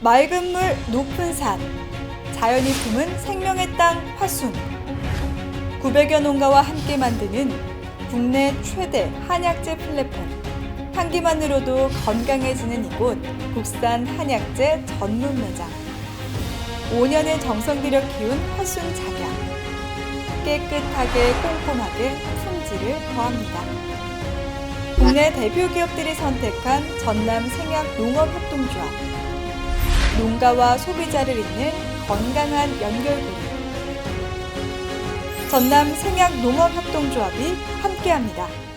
맑은 물 높은 산 자연이 품은 생명의 땅 화순. 900여 농가와 함께 만드는 국내 최대 한약재 플랫폼. 향기만으로도 건강해지는 이곳 국산 한약재 전문 매장. 5년의 정성 들여 키운 화순 작약 깨끗하게 꼼꼼하게 품질을 더합니다. 국내 대표 기업들이 선택한 전남 생약 농업 협동조합 농가와 소비자를 잇는 건강한 연결고리 전남 생약 농업협동조합이 함께합니다.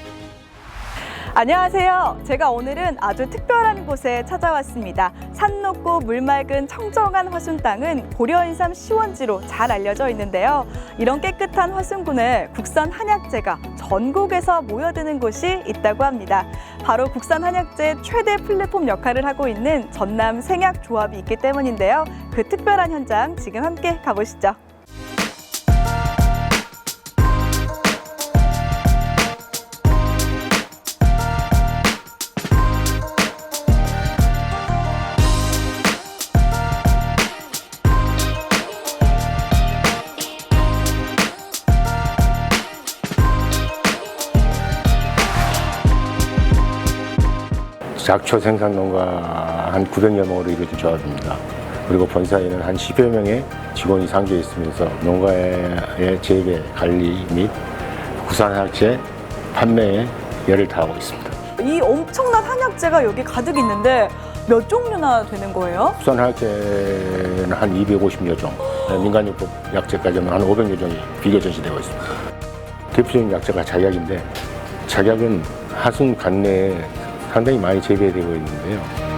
안녕하세요. 제가 오늘은 아주 특별한 곳에 찾아왔습니다. 산 높고 물 맑은 청정한 화순 땅은 고려인삼 시원지로 잘 알려져 있는데요. 이런 깨끗한 화순군에 국산 한약재가 전국에서 모여드는 곳이 있다고 합니다. 바로 국산 한약재 최대 플랫폼 역할을 하고 있는 전남 생약조합이 있기 때문인데요. 그 특별한 현장 지금 함께 가보시죠. 작초 생산 농가 한 900여 명으로 이루어진 조합입니다. 그리고 본사에는 한 10여 명의 직원이 상주해 있으면서 농가의 재배, 관리 및 구산학재 판매에 열을 다하고 있습니다. 이 엄청난 한약재가 여기 가득 있는데 몇 종류나 되는 거예요? 구산학재는 한 250여 종, 민간요법 약재까지 하면 한 500여 종이 비교 전시되고 있습니다. 대표적인 약재가 작약인데 작약은 하순 관내에 상당히 많이 재배되고 있는데요.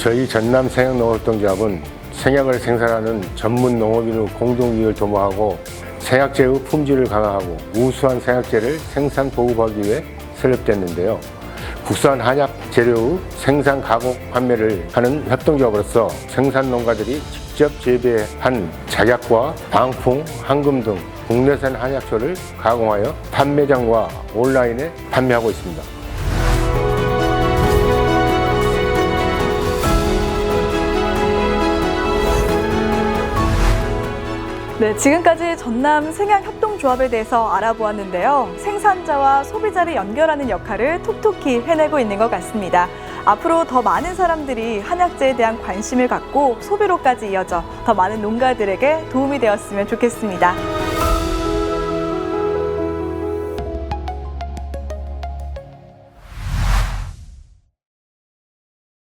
저희 전남 생약농업동조합은 생약을 생산하는 전문 농업인의 공동위를 도모하고 생약재의 품질을 강화하고 우수한 생약재를 생산 보급하기 위해 설립됐는데요. 국산 한약 재료의 생산 가공 판매를 하는 협동조합으로서 생산 농가들이 직접 재배한 작약과 방풍, 황금 등 국내산 한약초를 가공하여 판매장과 온라인에 판매하고 있습니다. 네, 지금까지 전남 생약협동조합에 대해서 알아보았는데요. 생산자와 소비자를 연결하는 역할을 톡톡히 해내고 있는 것 같습니다. 앞으로 더 많은 사람들이 한약재에 대한 관심을 갖고 소비로까지 이어져 더 많은 농가들에게 도움이 되었으면 좋겠습니다.